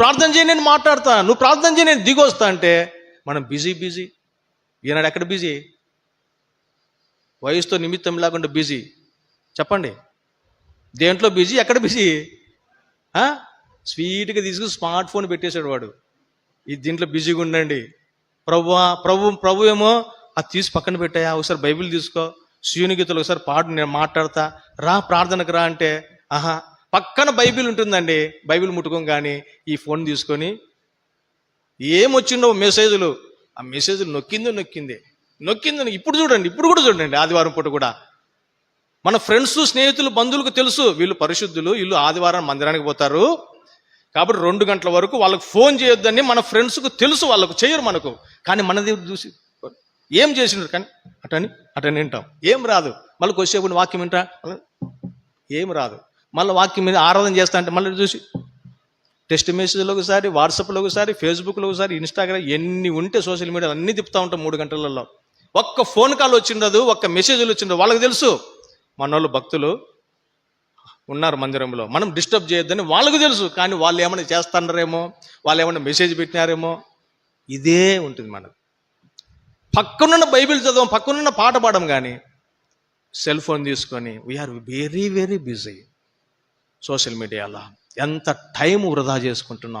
ప్రార్థన చేయి నేను మాట్లాడతా. నువ్వు ప్రార్థన చేయి నేను దిగొస్తా అంటే మనం బిజీ బిజీ. ఈనాడు ఎక్కడ బిజీ? వయసుతో నిమిత్తం లేకుండా బిజీ. చెప్పండి. దేంట్లో బిజీ? ఎక్కడ బిజీ? స్వీట్గా తీసుకుని స్మార్ట్ ఫోన్ పెట్టేశాడు వాడు. ఈ దీంట్లో బిజీగా ఉండండి. ప్రభు ప్రభు ప్రభు ఏమో అది తీసి పక్కన పెట్టాయా? ఒకసారి బైబిల్ తీసుకో. శివుని గీతలు ఒకసారి పాడు నేను మాట్లాడతా. రా ప్రార్థనకు రా అంటే ఆహా పక్కన బైబిల్ ఉంటుందండి. బైబిల్ ముట్టుకోం కానీ ఈ ఫోన్ తీసుకొని ఏమొచ్చిండో మెసేజ్లు. ఆ మెసేజ్లు నొక్కిందో నొక్కింది. నొక్కింది ఇప్పుడు చూడండి ఇప్పుడు కూడా చూడండి ఆదివారం పూట కూడా. మన ఫ్రెండ్స్ స్నేహితులు బంధువులకు తెలుసు వీళ్ళు పరిశుద్ధులు వీళ్ళు ఆదివారం మందిరానికి పోతారు. కాబట్టి రెండు గంటల వరకు వాళ్ళకు ఫోన్ చేయొద్దని మన ఫ్రెండ్స్కు తెలుసు వాళ్ళకు చేయరు మనకు. కానీ మనది చూసి ఏం చేసినారు కానీ అటని అటని వింటాం. ఏం రాదు. మళ్ళీ కొద్దిసేపు వాక్యం వింటా? ఏం రాదు. మళ్ళీ వాక్యం మీద ఆరాధన చేస్తా అంటే మళ్ళీ చూసి టెక్స్ట్ మెసేజ్లో ఒకసారి వాట్సాప్లో ఒకసారి ఫేస్బుక్లో ఒకసారి ఇన్స్టాగ్రామ్ ఎన్ని ఉంటే సోషల్ మీడియా అన్ని తిప్పుతూ ఉంటాం మూడు గంటలలో ఒక్క ఫోన్ కాల్ వచ్చిండదు ఒక్క మెసేజ్లు వచ్చిండదు వాళ్ళకి తెలుసు. మన వాళ్ళు భక్తులు ఉన్నారు మందిరంలో. మనం డిస్టర్బ్ చేయొద్దని వాళ్ళకు తెలుసు. కానీ వాళ్ళు ఏమైనా చేస్తున్నారేమో వాళ్ళు ఏమైనా మెసేజ్ పెట్టినారేమో ఇదే ఉంటుంది మనకు. పక్కనున్న బైబిల్ చదవం పక్కనున్న పాట పాడడం కానీ సెల్ ఫోన్ తీసుకొని we're very very busy social మీడియాలో. ఎంత టైం వృధా చేసుకుంటున్నాం.